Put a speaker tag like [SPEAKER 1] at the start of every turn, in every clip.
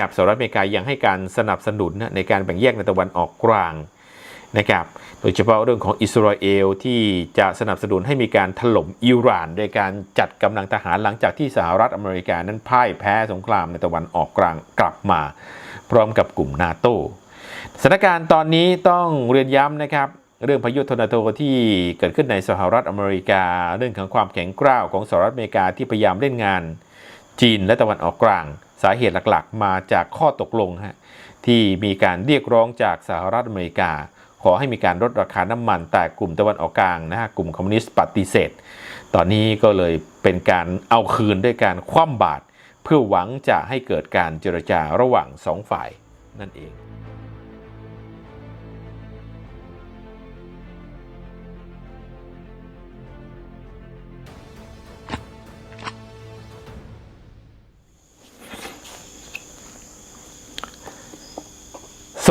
[SPEAKER 1] นะครับสหรัฐอเมริกายังให้การสนับสนุนนะในการแบ่งแยกในตะวันออกกลางนะครับ โดยเฉพาะเรื่องของอิสราเอลที่จะสนับสนุนให้มีการถล่มอิหร่าน โดยการจัดกำลังทหารหลังจากที่สหรัฐอเมริกานั้นพ่ายแพ้สงครามในตะวันออกกลางกลับมา พร้อมกับกลุ่มนาโตสถานการณ์ตอนนี้ต้องเรียนย้ำนะครับ เรื่องพายุทอร์นาโดที่เกิดขึ้นในสหรัฐอเมริกา เรื่องของความแข็งกร้าวของสหรัฐอเมริกาที่พยายามเล่นงาน จีนและตะวันออกกลาง สาเหตุหลักๆ มาจากข้อตกลงฮะที่มีการเรียกร้องจากสหรัฐอเมริกา ขอให้มีการลดราคาน้ำมัน แต่กลุ่มตะวันออกกลางนะฮะกลุ่มคอมมิวนิสต์ปฏิเสธ ตอนนี้ก็เลยเป็นการเอาคืนด้วยการคว่ำบาตรเพื่อหวังจะให้เกิดการเจรจาระหว่างสองฝ่ายนั่นเอง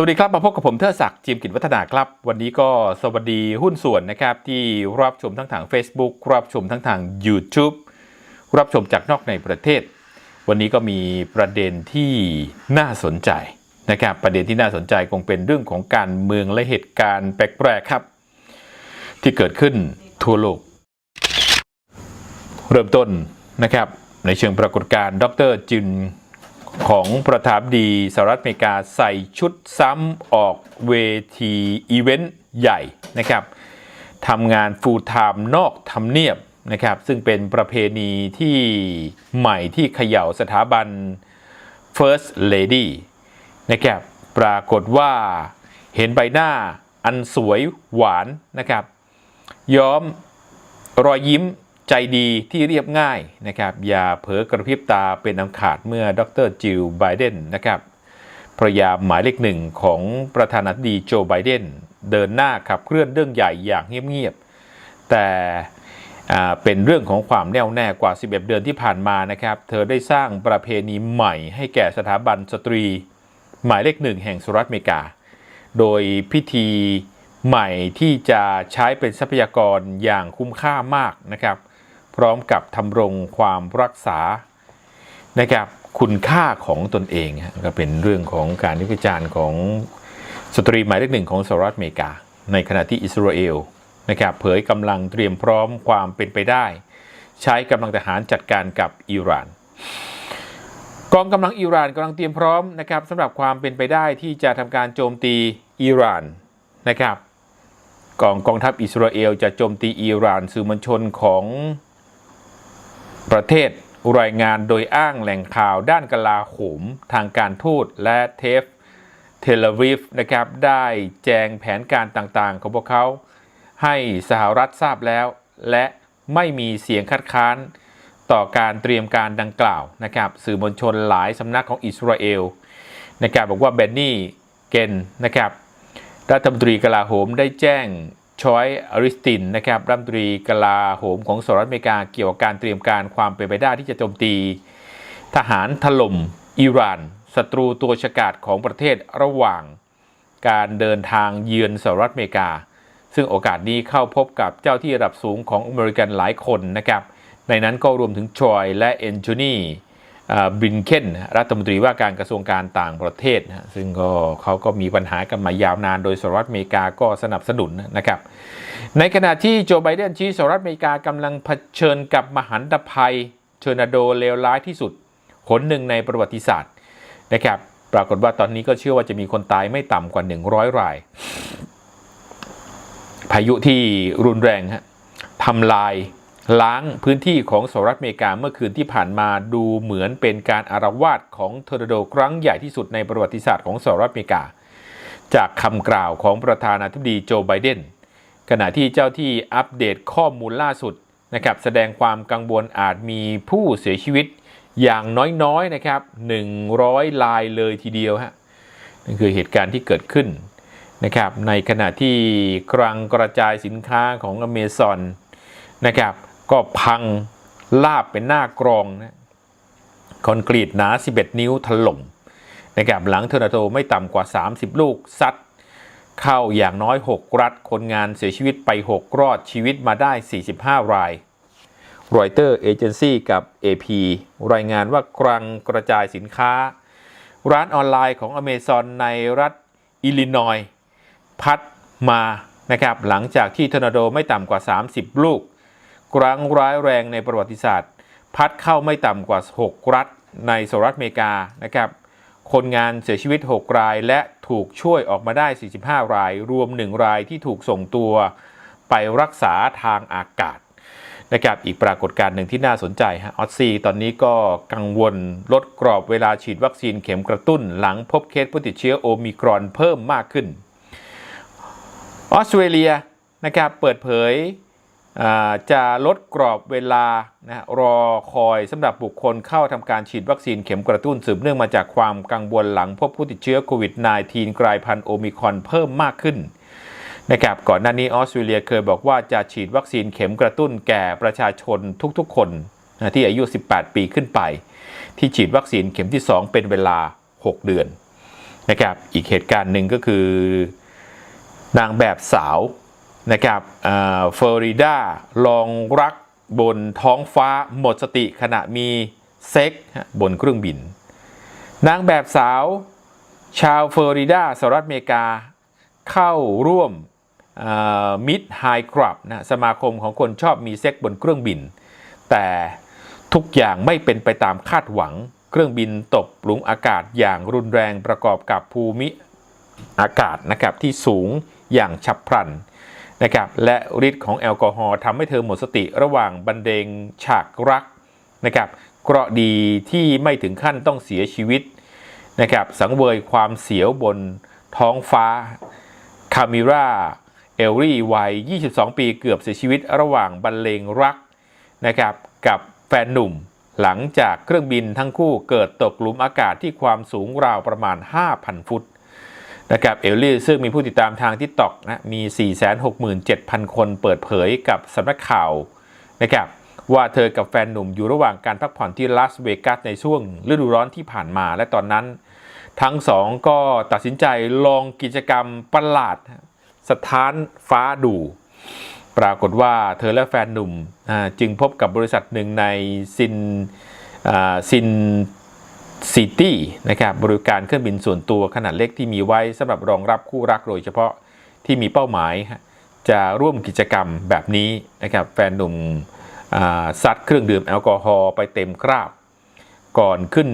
[SPEAKER 1] วัสดีครับมาพบกับผมเทอศักดิ์จิมกิจวัฒนาครับ วันนี้ก็สวัสดีหุ้นส่วนนะครับ ที่รับชมทั้งทาง Facebook รับชมทั้งทาง YouTube รับชมจากนอกในประเทศ วันนี้ก็มีประเด็นที่น่าสนใจนะครับ ประเด็นที่น่าสนใจคงเป็นเรื่องของการเมืองและเหตุการณ์แปลกๆครับ ที่เกิดขึ้นทั่วโลก เริ่มต้นนะครับในเชิงปรากฏการณ์ดรจิน ของประธานดีสหรัฐอเมริกาใส่ชุดซ้ำออกเวทีอีเวนต์ใหญ่นะครับทำงานฟูลไทม์นอกทำเนียบนะครับ ซึ่งเป็นประเพณีที่ใหม่ที่เขย่าสถาบัน First Lady นะครับปรากฏว่าเห็นใบหน้าอันสวยหวานนะครับ ย้อมรอยยิ้ม ใจดีที่เรียบง่ายนะครับ อย่าเผลอกระพริบตาเป็นอันขาดเมื่อดรจิลไบเดนนะครับภรยาหมายเลขหนึ่งของประธานาธิบดีโจไบเดนเดินหน้าขับเคลื่อนเรื่องใหญ่อย่างเงียบๆแต่เป็นเรื่องของความแน่วแน่กว่า 11 เดือนที่ผ่านมานะครับ เธอได้สร้างประเพณีใหม่ให้แก่สถาบันสตรี หมายเลขหนึ่งแห่งสหรัฐอเมริกา โดยพิธีใหม่ที่จะใช้เป็นทรัพยากรอย่างคุ้มค่ามากนะครับ พร้อมกับทำรงความรักษานะครับคุณค่าของตนเองก็เป็นเรื่องของการวิจารณ์ของสตรีหมายเลขหนึ่งของสหรัฐอเมริกา ในขณะที่อิสราเอลนะครับเผยกำลังเตรียมพร้อมความเป็นไปได้ ใช้กำลังทหารจัดการกับอิหร่าน กองกำลังอิหร่านกำลังเตรียมพร้อมนะครับสำหรับความเป็นไปได้ที่จะทำการโจมตีอิหร่านนะครับกองกองทัพอิสราเอลจะโจมตีอิหร่านสื่อมวลชนของ ประเทศรายงานโดยอ้างแหล่งข่าวด้านกลาโหมทางการทูตและเทฟเทลวิฟนะครับได้แจงแผนการต่างๆ ของพวกเขา ให้สหรัฐทราบแล้ว และไม่มีเสียงคัดค้านต่อการเตรียมการดังกล่าวนะครับสื่อมวลชนหลายสำนักของอิสราเอลนะครับบอกว่าเบนนี่เกนนะครับรัฐมนตรีกลาโหมได้แจ้ง ชอยอริสตินนะครับรัฐมนตรีกลาโหมของสหรัฐอเมริกาเกี่ยวกับการเตรียมการความเป็นไปได้ที่จะโจมตี ทหารถล่มอิหร่านศัตรูตัวฉกาจของประเทศระหว่างการเดินทางเยือนสหรัฐอเมริกา ซึ่งโอกาสนี้เข้าพบกับเจ้าที่ระดับสูงของอเมริกันหลายคนนะครับ ในนั้นก็รวมถึงชอยและเอนโทนี บรินเคนรัฐมนตรีว่าการกระทรวงการต่างประเทศนะซึ่งก็เขาก็มีปัญหากันมายาวนาน โดยสหรัฐอเมริกาก็สนับสนุนนะครับ ในขณะที่โจไบเดนชี้สหรัฐอเมริกากำลังเผชิญกับมหันตภัยเทอร์นาโดเลวร้ายที่สุดหนหนึ่งในประวัติศาสตร์นะครับปรากฏว่าตอนนี้ก็เชื่อว่าจะมีคนตายไม่ต่ำกว่า 100 ราย พายุที่รุนแรงฮะทำลาย ล้างพื้นที่ของสหรัฐอเมริกาเมื่อคืนที่ผ่านมาดูเหมือนเป็นการอารวาสของทอร์นาโดครั้งใหญ่ที่สุดในประวัติศาสตร์ของสหรัฐอเมริกา จากคำกล่าวของประธานาธิบดีโจไบเดนขณะที่เจ้าที่อัปเดตข้อมูลล่าสุดนะครับแสดงความกังวลอาจมีผู้เสียชีวิตอย่างน้อยๆนะครับ 100 ลายเลยทีเดียวฮะนั่นคือเหตุการณ์ที่เกิดขึ้นนะครับในขณะที่คลังกระจายสินค้าของอเมซอนนะครับ ก็พังลาบเป็นหน้ากรองนะคอนกรีตหนา 11 นิ้วถล่มนะครับหลังเทอร์นาโดไม่ต่ำกว่า 30 ลูกซัดเข้าอย่างน้อย 6 รัฐ คนงานเสียชีวิตไป 6 รอดชีวิตมาได้ 45 รายรอยเตอร์เอเจนซี่กับ AP รายงานว่ากรังกระจายสินค้า ร้านออนไลน์ของอเมซอนในรัฐอิลลินอยส์พัดมานะครับหลังจากที่ทอร์นาโดไม่ต่ำกว่า 30 ลูก ครั้งร้ายแรงในประวัติศาสตร์ พัดเข้าไม่ต่ำกว่า 6 รัฐในสหรัฐอเมริกานะครับคนงานเสียชีวิต 6 รายและถูกช่วยออกมาได้ 45 ราย รวม 1 รายที่ถูกส่งตัวไปรักษาทางอากาศนะครับอีกปรากฏการณ์หนึ่งที่น่าสนใจฮะออสซีตอนนี้ก็กังวลลดกรอบเวลาฉีดวัคซีนเข็มกระตุ้น หลังพบเคสผู้ติดเชื้อโอมิครอนเพิ่มมากขึ้นออสเตรเลียนะครับเปิดเผย จะลดกรอบเวลานะรอคอยสำหรับบุคคลเข้าทำการฉีดวัคซีนเข็มกระตุ้นสืบเนื่องมาจากความกังวลหลังพบผู้ติดเชื้อโควิด -19 กลายพันธุ์โอมิครอนเพิ่มมากขึ้นนะครับก่อนหน้านี้ออสเตรเลียเคยบอกว่าจะฉีดวัคซีนเข็มกระตุ้นแก่ประชาชนทุกๆ คนนะที่อายุ 18 ปีขึ้นไป ที่ฉีดวัคซีนเข็มที่ 2 เป็นเวลา 6 เดือนนะครับอีกเหตุการณ์หนึ่งก็คือนางแบบสาว นะครับฟลอริดาลองรักบนท้องฟ้าหมดสติขณะมีเซ็กบนเครื่องบิน นางแบบสาว ชาวฟลอริดาสหรัฐอเมริกา เข้าร่วมมิดไฮครับนะสมาคมของคนชอบมีเซ็กบนเครื่องบิน แต่ทุกอย่างไม่เป็นไปตามคาดหวัง เครื่องบินตกหลุมอากาศอย่างรุนแรงประกอบกับภูมิอากาศนะครับที่สูงอย่างฉับพลัน นะครับและฤทธิ์ของแอลกอฮอล์ทำให้เธอหมดสติระหว่างบรรเลงฉากรักนะครับเคราะดีที่ไม่ถึงขั้นต้องเสียชีวิตนะครับสังเวยความเสียวบนท้องฟ้าคามิราเอลรี่วัย 22 ปีเกือบเสียชีวิตระหว่างบรรเลงรักนะครับกับแฟนหนุ่มหลังจากเครื่องบินทั้งคู่เกิดตกหลุมอากาศที่ความสูงราวประมาณ 5,000 ฟุต นะครับเอลลี่ซึ่งมีผู้ติดตามทางทิกตอกนะมี 467,000 คนเปิดเผยกับสำนักข่าวนะครับว่าเธอกับแฟนหนุ่มอยู่ระหว่างการพักผ่อนที่ลาสเวกัสในช่วงฤดูร้อนที่ผ่านมา และตอนนั้น ทั้งสองก็ตัดสินใจลองกิจกรรมประหลาด สถานฟ้าดูปรากฏว่าเธอและแฟนหนุ่มจึงพบกับบริษัทหนึ่งในซินซิน ซิตี้นะครับบริการเครื่องบินส่วนตัวขนาดเล็กที่มีไว้สำหรับรองรับคู่รักโดยเฉพาะที่มีเป้าหมาย จะร่วมกิจกรรมแบบนี้นะครับแฟนหนุ่มซัดเครื่องดื่มแอลกอฮอล์ไปเต็มคราบ ก่อนขึ้น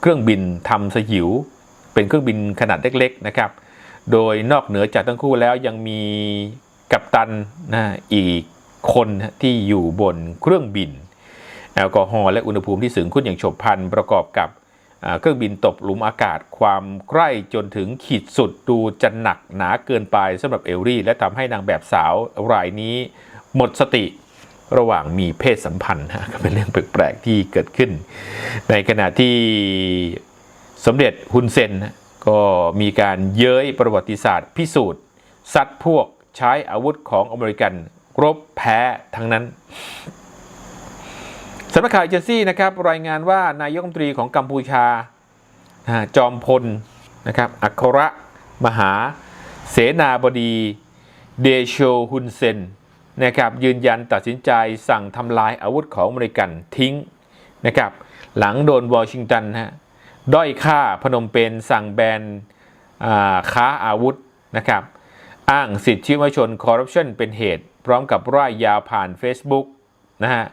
[SPEAKER 1] เครื่องบินทำสยิว เป็นเครื่องบินขนาดเล็กๆนะครับ โดยนอกเหนือจากทั้งคู่แล้วยังมีกัปตันนะอีกคนที่อยู่บนเครื่องบิน แอลกอฮอล์และอุณหภูมิที่สูงขึ้นอย่างฉับพลันประกอบกับ เครื่องบินตกหลุมอากาศความใกล้จนถึงขีดสุดดูจะหนักหนาเกินไปสำหรับเอลลี่ และทำให้นางแบบสาวรายนี้หมดสติระหว่างมีเพศสัมพันธ์ฮะก็เป็นเรื่องแปลกๆที่เกิดขึ้น ในขณะที่สมเด็จฮุนเซนนะก็มีการเย้ยประวัติศาสตร์พิสูจน์ซัดพวกใช้อาวุธของอเมริกันรบแพ้ทั้งนั้น สำนักข่าวเอเจนซี่นะครับรายงานว่านายกรัฐมนตรีของกัมพูชาจอมพลนะครับอัครมหา เสนาบดีเดโชฮุนเซนนะครับยืนยันตัดสินใจสั่งทำลายอาวุธของอเมริกันทิ้งนะครับหลังโดนวอชิงตันฮะด้อยค่าพนมเปญสั่งแบนอ่าค้าอาวุธนะครับอ้างสิทธิมชนคอร์รัปชันเป็นเหตุ พร้อมกับร่ายยาวผ่าน Facebook นะฮะ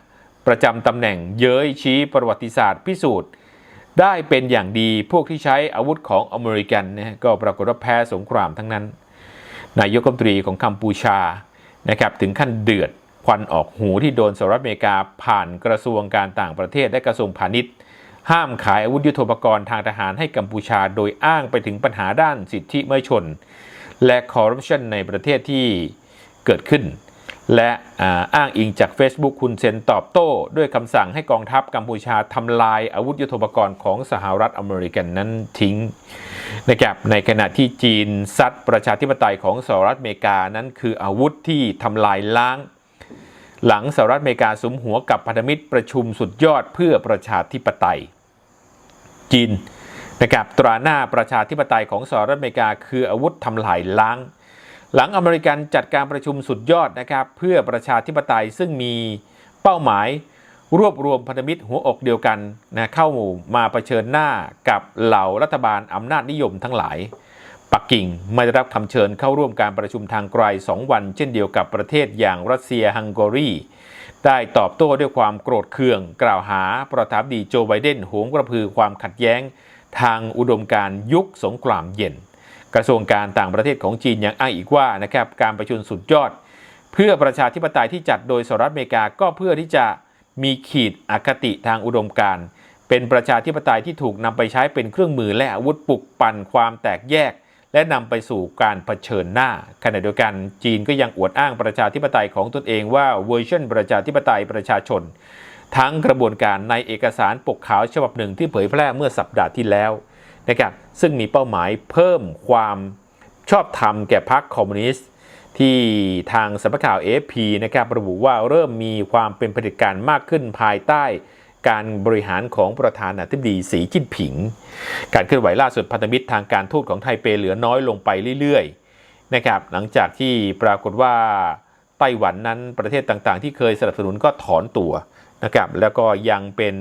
[SPEAKER 1] ประจำตำแหน่งเย้ยชี้ประวัติศาสตร์พิสูจน์ ได้เป็นอย่างดีพวกที่ใช้อาวุธของอเมริกันนะก็ปรากฏว่าแพ้สงครามทั้งนั้น นายกรัฐมนตรีของกัมพูชานะครับถึงขั้นเดือดควันออกหูที่โดนสหรัฐอเมริกาผ่านกระทรวงการต่างประเทศและกระทรวงพาณิชย์ ห้ามขายอาวุธยุทโธปกรณ์ทางทหารให้กัมพูชา โดยอ้างไปถึงปัญหาด้านสิทธิมนุษยชน และคอร์รัปชันในประเทศที่เกิดขึ้น และอ้างอิงจาก Facebook คุณเซนตอบโต้ ด้วยคำสั่งให้กองทัพกัมพูชาทำลายอาวุธยุทโธปกรณ์ของสหรัฐอเมริกันนั้นทิ้งนะครับในขณะที่จีนซัดประชาธิปไตยของสหรัฐอเมริกานั้นคืออาวุธที่ทำลายล้าง หลังสหรัฐอเมริกาสุมหัวกับพันธมิตรประชุมสุดยอดเพื่อประชาธิปไตย จีนนะครับตราหน้าประชาธิปไตยของสหรัฐอเมริกา คืออาวุธทำลายล้าง หลังอเมริกันจัดการประชุมสุดยอดนะครับ เพื่อประชาธิปไตยซึ่งมีเป้าหมาย รวบรวมพันธมิตรหัวอกเดียวกันนะเข้ามาเผชิญหน้ากับเหล่ารัฐบาลอำนาจนิยมทั้งหลาย ปักกิ่งไม่ได้รับคำเชิญเข้าร่วมการประชุมทางไกล 2 วัน เช่นเดียวกับประเทศอย่างรัสเซียฮังการีได้ตอบโต้ด้วยความโกรธเคือง กล่าวหาประธานดีโจไบเดนหวกระพือความขัดแย้ง ทางอุดมการยุคสงครามเย็น กระทรวงการต่างประเทศของจีนยังอ้างอีกว่านะครับการประชุมสุดยอด เพื่อประชาธิปไตยที่จัดโดยสหรัฐอเมริกาก็เพื่อที่จะมีขีดอคติทางอุดมการณ์เป็นประชาธิปไตยที่ถูกนำไปใช้เป็นเครื่องมือและอาวุธปลุกปั่นความแตกแยก และนำไปสู่การเผชิญหน้า ขณะเดียวกันจีนก็ยังอวดอ้างประชาธิปไตยของตนเองว่าเวอร์ชันประชาธิปไตยประชาชน ทั้งกระบวนการในเอกสารปกขาวฉบับหนึ่งที่เผยแพร่เมื่อสัปดาห์ที่แล้ว นะครับซึ่งมีเป้าหมายเพิ่มความชอบธรรมแก่พรรคคอมมิวนิสต์ที่ทางสำนักข่าว AFP นะครับระบุว่าเริ่มมีความเป็นเผด็จการมากขึ้นภายใต้การบริหารของประธานาธิบดีสีจิ้นผิง การเคลื่อนไหวล่าสุดพันธมิตรทางการทูตของไทเปเหลือน้อยลงไปเรื่อยๆนะครับหลังจากที่ปรากฏว่าไต้หวันนั้นประเทศต่างๆ ที่เคยสนับสนุนก็ถอนตัวนะครับแล้วก็ยังเป็น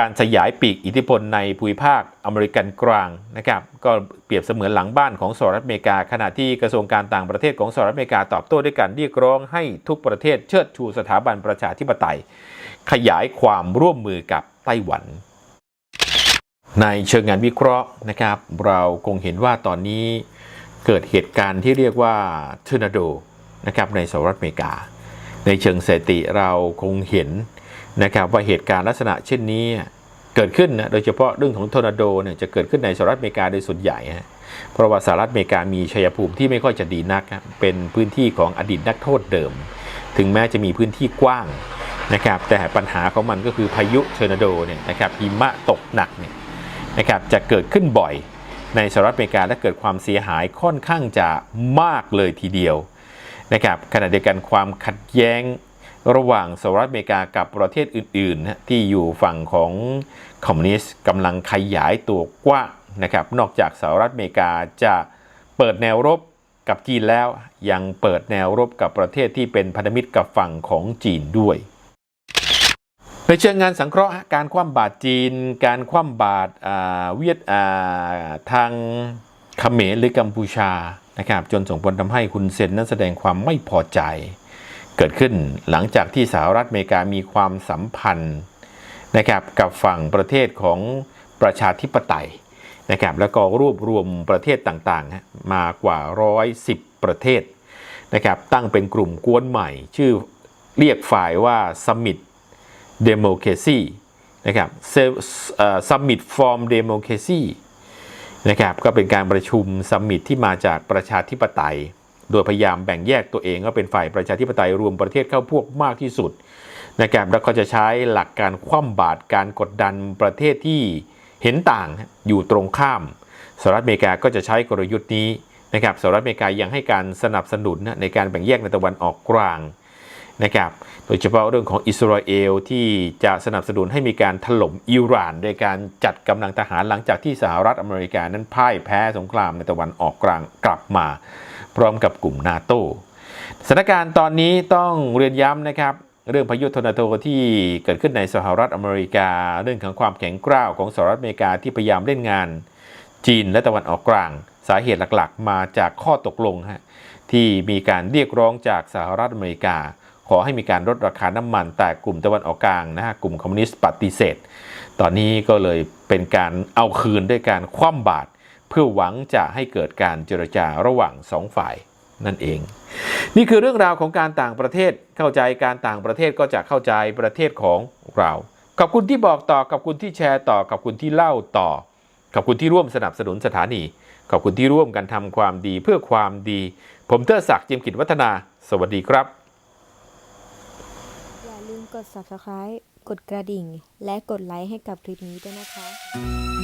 [SPEAKER 1] การขยายปีกอิทธิพลในภูมิภาคอเมริกันกลางนะครับก็เปรียบเสมือนหลังบ้านของสหรัฐอเมริกา ขณะที่กระทรวงการต่างประเทศของสหรัฐอเมริกาตอบโต้ด้วยการเรียกร้องให้ทุกประเทศเชิดชูสถาบันประชาธิปไตย ขยายความร่วมมือกับไต้หวัน ในเชิงงานวิเคราะห์นะครับเราคงเห็นว่าตอนนี้เกิดเหตุการณ์ที่เรียกว่าทอร์นาโดนะครับในสหรัฐอเมริกา ในเชิงสถิติเราคงเห็น นะครับว่าเหตุการณ์ลักษณะเช่นนี้เกิดขึ้นนะโดยเฉพาะเรื่องของทอร์นาโดเนี่ยจะเกิดขึ้นในสหรัฐอเมริกาโดยส่วนใหญ่ฮะเพราะว่าสหรัฐอเมริกามีชัยภูมิที่ไม่ค่อยจะดีนัก เป็นพื้นที่ของอดีตนักโทษเดิม ถึงแม้จะมีพื้นที่กว้างนะครับแต่ปัญหาของมันก็คือพายุทอร์นาโดเนี่ยนะครับหิมะตกหนักเนี่ยนะครับจะเกิดขึ้นบ่อยในสหรัฐอเมริกาและเกิดความเสียหายค่อนข้างจะมากเลยทีเดียวนะครับขณะเดียวกันความขัดแย้ง ระหว่างสหรัฐอเมริกากับประเทศอื่นๆที่อยู่ฝั่งของคอมมิวนิสต์กำลังขยายตัวกว้างนะครับนอกจากสหรัฐอเมริกาจะเปิดแนวรบกับจีนแล้วยังเปิดแนวรบกับประเทศที่เป็นพันธมิตรกับฝั่งของจีนด้วย ในเชิงงานสังเคราะห์การคว่ำบาตรจีน การคว่ำบาตรเวียดาทางเขมรหรือกัมพูชานะครับจนส่งผลทำให้คุณเซนนั้นแสดงความไม่พอใจ เกิดขึ้นหลังจากที่สหรัฐอเมริกามีความสัมพันธ์นะครับกับฝั่งประเทศของประชาธิปไตยนะครับแล้วก็รวบรวมประเทศต่างๆ มากว่า 110 ประเทศนะครับตั้งเป็นกลุ่มกวนใหม่ ชื่อเรียกฝ่ายว่า Summit Democracy นะครับ Summit for Democracy นะครับก็เป็นการประชุมซัมมิตที่มาจากประชาธิปไตย โดยพยายามแบ่งแยกตัวเองว่าเป็นฝ่ายประชาธิปไตยรวมประเทศเข้าพวกมากที่สุดนะครับแล้วก็จะใช้หลักการคว่ำบาตรการกดดันประเทศที่เห็นต่างอยู่ตรงข้ามสหรัฐอเมริกาก็จะใช้กลยุทธ์นี้นะครับสหรัฐอเมริกายังให้การสนับสนุนในการแบ่งแยกในตะวันออกกลางนะครับโดยเฉพาะเรื่องของอิสราเอลที่จะสนับสนุนให้มีการถล่มอิหร่านโดยการจัดกำลังทหารหลังจากที่สหรัฐอเมริกานั้นพ่ายแพ้สงครามในตะวันออกกลางกลับมา พร้อมกับกลุ่มนาโตสถานการณ์ตอนนี้ต้องเรียนย้ำนะครับ เรื่องพายุทอร์นาโดที่เกิดขึ้นในสหรัฐอเมริกา เรื่องของความแข็งกร้าวของสหรัฐอเมริกาที่พยายามเล่นงาน จีนและตะวันออกกลาง สาเหตุหลักๆ มาจากข้อตกลงฮะที่มีการเรียกร้องจากสหรัฐอเมริกา ขอให้มีการลดราคาน้ำมัน แต่กลุ่มตะวันออกกลางนะฮะกลุ่มคอมมิวนิสต์ปฏิเสธ ตอนนี้ก็เลยเป็นการเอาคืนด้วยการคว่ำบาตร เพื่อหวังจะให้เกิดการเจรจาระหว่างสองฝ่ายนั่นเอง นี่คือเรื่องราวของการต่างประเทศเข้าใจการต่างประเทศก็จะเข้าใจประเทศของเราขอบคุณที่บอกต่อขอบคุณที่แชร์ต่อขอบคุณที่เล่าต่อขอบคุณที่ร่วมสนับสนุนสถานี ขอบคุณที่ร่วมกันทำความดีเพื่อความดี ผมเทอศักดิ์จิมกิจวัฒนา สวัสดีครับ
[SPEAKER 2] อย่าลืมกด subscribe กดกระดิ่ง และกดไลค์ให้กับคลิปนี้ด้วยนะคะ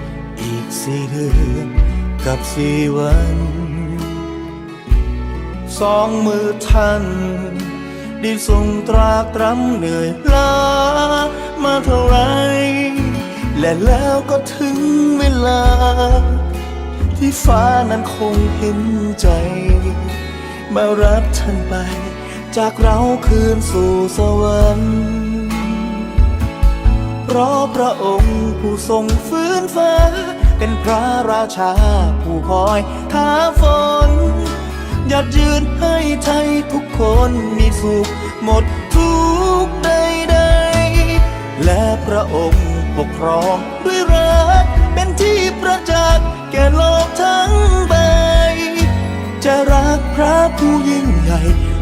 [SPEAKER 3] สี่เดือนกับสี่วัน สองมือท่านได้ทรงตรากตรำเหนื่อยล้ามาเท่าไร และแล้วก็ถึงเวลา ที่ฟ้านั้นคงเห็นใจ มารับท่านไป จากเราคืนสู่สวรรค์เพราะพระองค์ผู้ทรงฟื้นฟ้า เป็นพระราชาผู้คอยท้าฝนหยัดยืนให้ไทยทุกคนมีสุขหมดทุกข์ใดและพระองค์ปกครองด้วยรักเป็นที่ประจักษ์แก่โลกทั้งใบ จะรักพระผู้ยิ่งใหญ่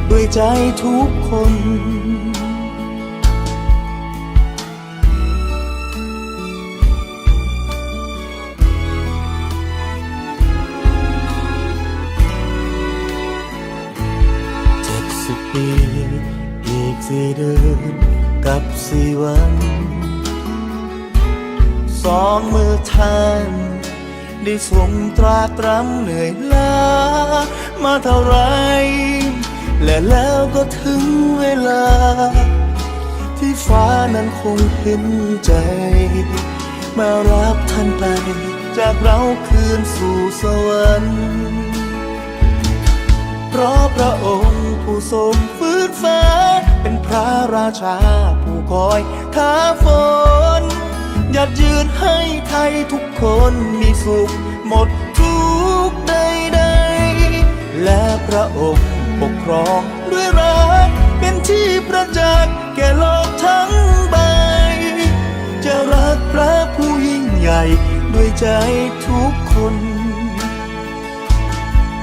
[SPEAKER 3] ด้วยใจทุกคน สี่วันสองมือท่านได้ทรงตรากตรำเหนื่อยล้ามาเท่าไร และแล้วก็ถึงเวลา ที่ฟ้านั้นคงเห็นใจ มารับท่านไป จากเราคืนสู่สวรรค์เพราะพระองค์ผู้ทรงฟื้นฟ้าเป็นพระราชาผ คอยท้าฝนหยัดยืนให้ไทยทุกคนมีสุขหมดทุกข์ใดและพระองค์ปกครองด้วยรัก เป็นที่ประจักษ์แก่โลกทั้งใบ จะรักพระผู้ยิ่งใหญ่ด้วยใจทุกคน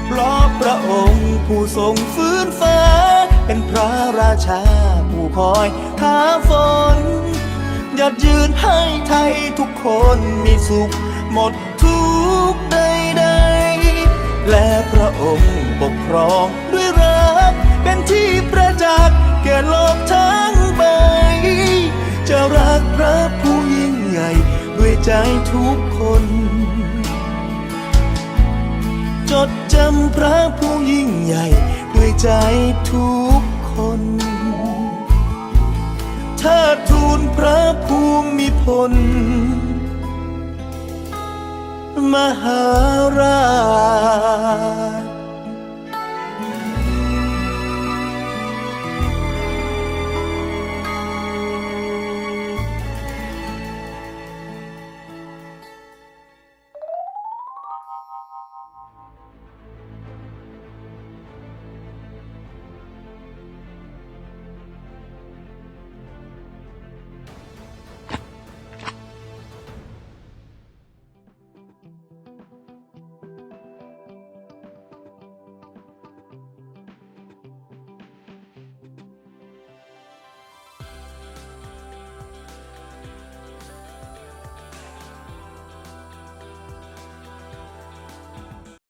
[SPEAKER 3] เพราะพระองค์ผู้ทรงฟื้นฟ้า เป็นพระราชาผู้คอยท้าฝนหยัดยืนให้ไทยทุกคนมีสุข หมดทุกข์ใดและพระองค์ปกครองด้วยรัก เป็นที่ประจักษ์แก่โลกทั้งใบ จะรักพระผู้ยิ่งใหญ่ด้วยใจทุกคน จดจำพระผู้ยิ่งใหญ่ ด้วยใจทุกคนถ้าทูลพระภูมิพล มหาราช